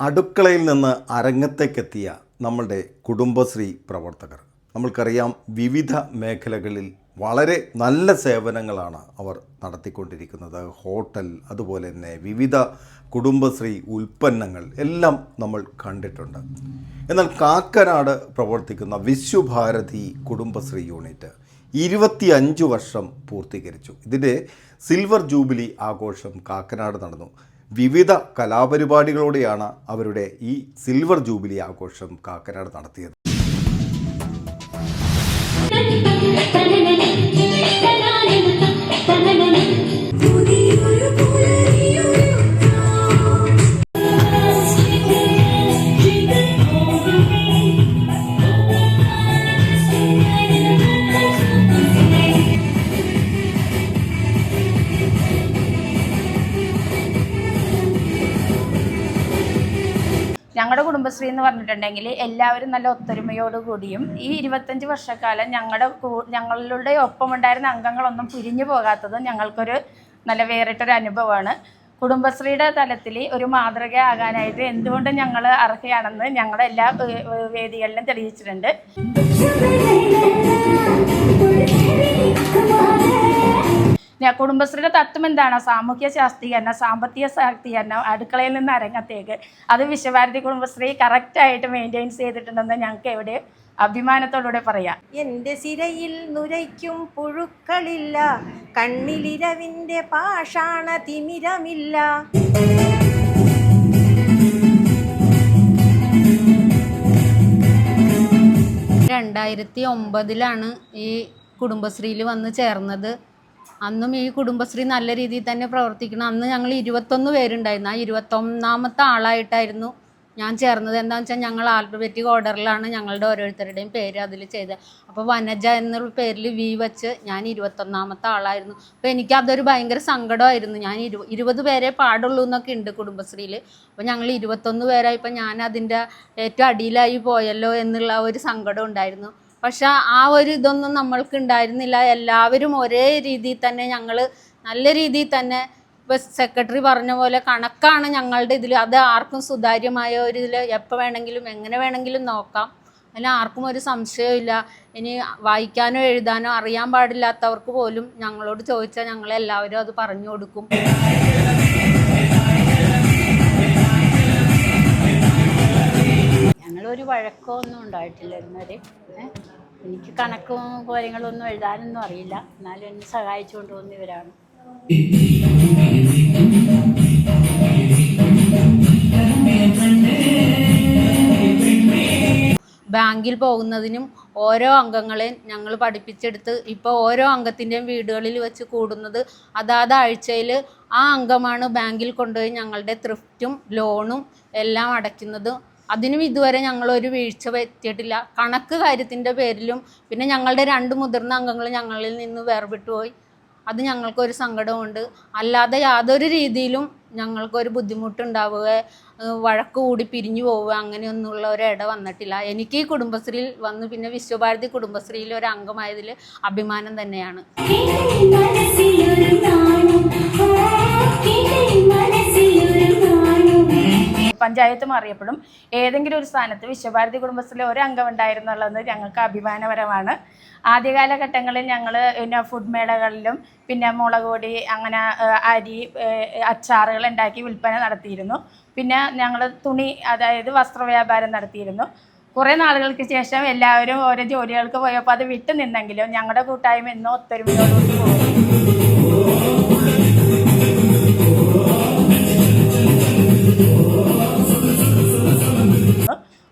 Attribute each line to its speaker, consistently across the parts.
Speaker 1: അടുക്കളയിൽ നിന്ന് അരങ്ങത്തേക്കെത്തിയ നമ്മളുടെ കുടുംബശ്രീ പ്രവർത്തകർ. നമ്മൾക്കറിയാം വിവിധ മേഖലകളിൽ വളരെ നല്ല സേവനങ്ങളാണ് അവർ നടത്തിക്കൊണ്ടിരിക്കുന്നത്. ഹോട്ടൽ അതുപോലെ തന്നെ വിവിധ കുടുംബശ്രീ ഉൽപ്പന്നങ്ങൾ എല്ലാം നമ്മൾ കണ്ടിട്ടുണ്ട്. എന്നാൽ കാക്കനാട് പ്രവർത്തിക്കുന്ന വിശ്വഭാരതി കുടുംബശ്രീ യൂണിറ്റ് ഇരുപത്തിയഞ്ച് വർഷം പൂർത്തീകരിച്ചു. ഇതിന്റെ സിൽവർ ജൂബിലി ആഘോഷം കാക്കനാട് നടന്നു. വിവിധ കലാപരിപാടികളോടെയാണ് അവരുടെ ഈ സിൽവർ ജൂബിലി ആഘോഷം കാക്കനാട് നടത്തിയത്.
Speaker 2: ഞങ്ങളുടെ കുടുംബശ്രീ എന്ന് പറഞ്ഞിട്ടുണ്ടെങ്കിൽ എല്ലാവരും നല്ല ഒത്തൊരുമയോട് കൂടിയും ഈ ഇരുപത്തഞ്ച് വർഷക്കാലം ഞങ്ങളുടെ ഞങ്ങളുടെ ഒപ്പം ഉണ്ടായിരുന്ന അംഗങ്ങളൊന്നും പിരിഞ്ഞു പോകാത്തത് ഞങ്ങൾക്കൊരു നല്ല വേറിട്ടൊരു അനുഭവമാണ്. കുടുംബശ്രീയുടെ തലത്തിൽ ഒരു മാതൃകയാകാനായിട്ട് എന്തുകൊണ്ട് ഞങ്ങൾ അർഹയാണെന്ന് ഞങ്ങളുടെ എല്ലാ വേദികളിലും തെളിയിച്ചിട്ടുണ്ട്. കുടുംബശ്രീയുടെ തത്വം എന്താണ്? സാമൂഹ്യ ശാസ്ത്രീകരണം സാമ്പത്തിക ശാക്തീകരണം അടുക്കളയിൽ നിന്ന് അരങ്ങത്തേക്ക്. അത് വിശ്വഭാരതി കുടുംബശ്രീ കറക്റ്റായിട്ട് മെയിന്റെയിൻസ് ചെയ്തിട്ടുണ്ടെന്ന് ഞങ്ങൾക്ക് എവിടെ അഭിമാനത്തോടുകൂടെ പറയാം.
Speaker 3: എന്റെ സിരയിൽ നുരയ്ക്കും പുഴുക്കളില്ല കണ്ണിലിരവിന്റെ പാഷാണ തിമിരമില്ല.
Speaker 4: രണ്ടായിരത്തി ഒമ്പതിലാണ് ഈ കുടുംബശ്രീയിൽ വന്ന് ചേർന്നത്. അന്നും ഈ കുടുംബശ്രീ നല്ല രീതിയിൽ തന്നെ പ്രവർത്തിക്കണം. അന്ന് ഞങ്ങൾ ഇരുപത്തൊന്ന് പേരുണ്ടായിരുന്നു. ആ ഇരുപത്തൊന്നാമത്തെ ആളായിട്ടായിരുന്നു ഞാൻ ചേർന്നത്. എന്താണെന്ന് വെച്ചാൽ ഞങ്ങൾ ആൽഫബറ്റിക് ഓർഡറിലാണ് ഞങ്ങളുടെ ഓരോരുത്തരുടെയും പേര് അതിൽ ചെയ്തത്. അപ്പോൾ വനജ എന്നുള്ള പേരിൽ വി വെച്ച് ഞാൻ ഇരുപത്തൊന്നാമത്തെ ആളായിരുന്നു. അപ്പോൾ എനിക്ക് അതൊരു ഭയങ്കര സങ്കടമായിരുന്നു. ഞാൻ ഇരു ഇരുപത് പേരെ പാടുള്ളൂ എന്നൊക്കെ ഉണ്ട് കുടുംബശ്രീയിൽ. അപ്പോൾ ഞങ്ങൾ ഇരുപത്തൊന്ന് പേരായപ്പോൾ ഞാൻ അതിന്റെ ഏറ്റവും അടിയിലായി പോയല്ലോ എന്നുള്ള ഒരു സങ്കടം ഉണ്ടായിരുന്നു. പക്ഷെ ആ ഒരു ഇതൊന്നും നമ്മൾക്ക് ഉണ്ടായിരുന്നില്ല. എല്ലാവരും ഒരേ രീതിയിൽ തന്നെ ഞങ്ങൾ നല്ല രീതിയിൽ തന്നെ ഇപ്പം സെക്രട്ടറി പറഞ്ഞ പോലെ കണക്കാണ് ഞങ്ങളുടെ ഇതിൽ അത് ആർക്കും സുതാര്യമായ ഒരു ഇതിൽ എപ്പോൾ വേണമെങ്കിലും എങ്ങനെ വേണമെങ്കിലും നോക്കാം. അതിന് ആർക്കും ഒരു സംശയമില്ല ഇനി വായിക്കാനോ എഴുതാനോ അറിയാൻ പാടില്ലാത്തവർക്ക് പോലും ഞങ്ങളോട് ചോദിച്ചാൽ ഞങ്ങളെല്ലാവരും അത് പറഞ്ഞു കൊടുക്കും.
Speaker 5: ഞങ്ങളൊരു വഴക്കോ ഒന്നും ഉണ്ടായിട്ടില്ല ഇന്നുവരെ? എനിക്ക് കണക്കും കാര്യങ്ങളൊന്നും എഴുതാനൊന്നും അറിയില്ല. എന്നാലും എന്നെ സഹായിച്ചുകൊണ്ട് ഇവരാണ്.
Speaker 4: ബാങ്കിൽ പോകുന്നതിനും ഓരോ അംഗങ്ങളെയും ഞങ്ങൾ പഠിപ്പിച്ചെടുത്ത് ഇപ്പോൾ ഓരോ അംഗത്തിന്റെയും വീടുകളിൽ വെച്ച് കൂടുന്നത് അതാത് ആഴ്ചയിൽ ആ അംഗമാണ് ബാങ്കിൽ കൊണ്ടുപോയി ഞങ്ങളുടെ ത്രിഫ്റ്റും ലോണും എല്ലാം അടയ്ക്കുന്നത്. അതിനും ഇതുവരെ ഞങ്ങളൊരു വീഴ്ച വരുത്തിയിട്ടില്ല. കണക്ക് കാര്യത്തിന്റെ പേരിലും പിന്നെ ഞങ്ങളുടെ രണ്ട് മുതിർന്ന അംഗങ്ങൾ ഞങ്ങളിൽ നിന്ന് വേർപെട്ടു പോയി. അത് ഞങ്ങൾക്കൊരു സങ്കടമുണ്ട്. അല്ലാതെ യാതൊരു രീതിയിലും ഞങ്ങൾക്കൊരു ബുദ്ധിമുട്ടുണ്ടാവുക വഴക്ക് കൂടി പിരിഞ്ഞു പോവുക അങ്ങനെയൊന്നുള്ള ഒരു ഇട വന്നിട്ടില്ല. എനിക്ക് ഈ കുടുംബശ്രീയിൽ വന്ന് പിന്നെ വിശ്വഭാരതി കുടുംബശ്രീയിൽ ഒരു അംഗമായതിൽ അഭിമാനം തന്നെയാണ്.
Speaker 2: പഞ്ചായത്ത് മാറിയപ്പോഴും ഏതെങ്കിലും ഒരു സ്ഥാനത്ത് വിശ്വഭാരതി കുടുംബത്തിലെ ഒരു അംഗം ഉണ്ടായിരുന്നുള്ളത് ഞങ്ങൾക്ക് അഭിമാനപരമാണ്. ആദ്യകാലഘട്ടങ്ങളിൽ ഞങ്ങൾ പിന്നെ ഫുഡ് മേളകളിലും പിന്നെ മുളക് പൊടി അങ്ങനെ അരി അച്ചാറുകൾ ഉണ്ടാക്കി വിൽപ്പന നടത്തിയിരുന്നു. പിന്നെ ഞങ്ങൾ തുണി അതായത് വസ്ത്രവ്യാപാരം നടത്തിയിരുന്നു. കുറേ നാളുകൾക്ക് ശേഷം എല്ലാവരും ഓരോ ജോലികൾക്ക് പോയപ്പോൾ അത് വിട്ടു നിന്നെങ്കിലും ഞങ്ങളുടെ കൂട്ടായ്മ ഇന്നും ഒത്തൊരുമയോടുകൂടി പോകും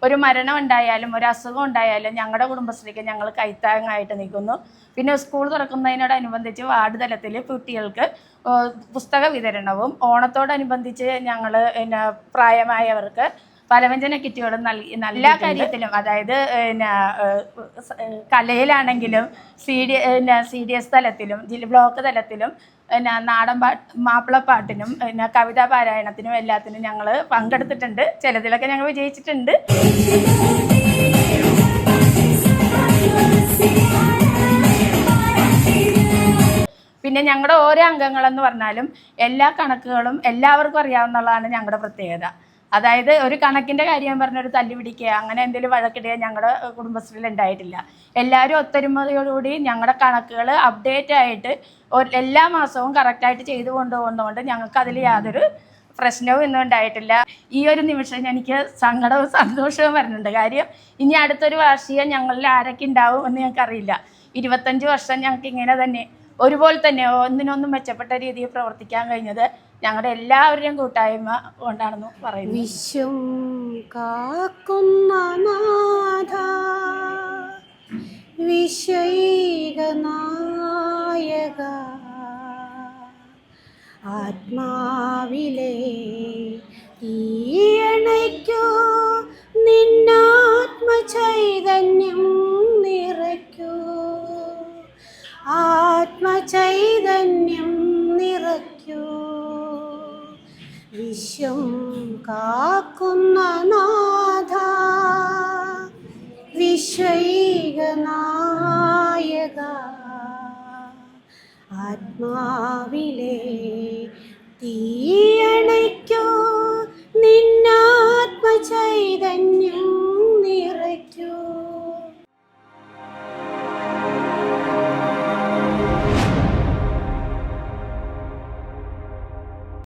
Speaker 2: ഒരു മരണം ഉണ്ടായാലും ഒരു അസുഖം ഉണ്ടായാലും ഞങ്ങളുടെ കുടുംബശ്രീക്ക് ഞങ്ങൾ കൈത്താങ്ങായിട്ട് നിൽക്കുന്നു. പിന്നെ സ്കൂൾ തുറക്കുന്നതിനോടനുബന്ധിച്ച് വാർഡ് തലത്തിൽ കുട്ടികൾക്ക് പുസ്തക വിതരണവും ഓണത്തോടനുബന്ധിച്ച് ഞങ്ങൾ പിന്നെ പ്രായമായവർക്ക് പലവ്യഞ്ജന കിറ്റുകളും നൽകി നല്ല കാര്യത്തിലും അതായത് കലയിലാണെങ്കിലും C D C D S തലത്തിലും ബ്ലോക്ക് തലത്തിലും പിന്നെ നാടൻ പാട്ട് മാപ്പിളപ്പാട്ടിനും പിന്നെ കവിതാ പാരായണത്തിനും എല്ലാത്തിനും ഞങ്ങൾ പങ്കെടുത്തിട്ടുണ്ട്. ചിലതിലൊക്കെ ഞങ്ങൾ വിജയിച്ചിട്ടുണ്ട്. പിന്നെ ഞങ്ങളുടെ ഓരോ അംഗങ്ങളെന്ന് പറഞ്ഞാലും എല്ലാ കണക്കുകളും എല്ലാവർക്കും അറിയാവുന്നതാണ് ഞങ്ങളുടെ പ്രത്യേകത. അതായത് ഒരു കണക്കിന്റെ കാര്യം പറഞ്ഞൊരു തല്ലി പിടിക്കുക അങ്ങനെ എന്തെങ്കിലും വഴക്കിടുക ഞങ്ങളുടെ കുടുംബശ്രീയിൽ ഉണ്ടായിട്ടില്ല. എല്ലാവരും ഒത്തൊരുമയോടുകൂടി ഞങ്ങളുടെ കണക്കുകൾ അപ്ഡേറ്റ് ആയിട്ട് എല്ലാ മാസവും കറക്റ്റായിട്ട് ചെയ്തു കൊണ്ടുപോകുന്നതുകൊണ്ട് ഞങ്ങൾക്ക് അതിൽ യാതൊരു പ്രശ്നവും ഇന്നും ഉണ്ടായിട്ടില്ല. ഈ ഒരു നിമിഷം എനിക്ക് സങ്കടവും സന്തോഷവും വരുന്നുണ്ട്. കാര്യം ഇനി അടുത്തൊരു വാർഷികം ഞങ്ങളിൽ ആരൊക്കെ ഉണ്ടാവും എന്ന് ഞങ്ങൾക്കറിയില്ല. ഇരുപത്തഞ്ച് വർഷം ഞങ്ങൾക്ക് ഇങ്ങനെ തന്നെ ഒരുപോലെ തന്നെ ഒന്നിനൊന്നും മെച്ചപ്പെട്ട രീതിയിൽ പ്രവർത്തിക്കാൻ കഴിഞ്ഞത് ഞങ്ങളുടെ എല്ലാവരുടെയും കൂട്ടായ്മ കൊണ്ടാണെന്ന് പറയുന്നത്
Speaker 6: വിശ്വം കാക്കുന്ന നാഥ വിഷയികനായക ആത്മാവിലെ തീയണയ്ക്കോ ആത്മചൈതന്യം നിറയ്ക്കൂ. വിശ്വം കാക്കുന്ന നാഥ വിശ്വൈകനായക. ആത്മാവിലെ തീയണയ്ക്കോ നിന്നാത്മചൈതന്യം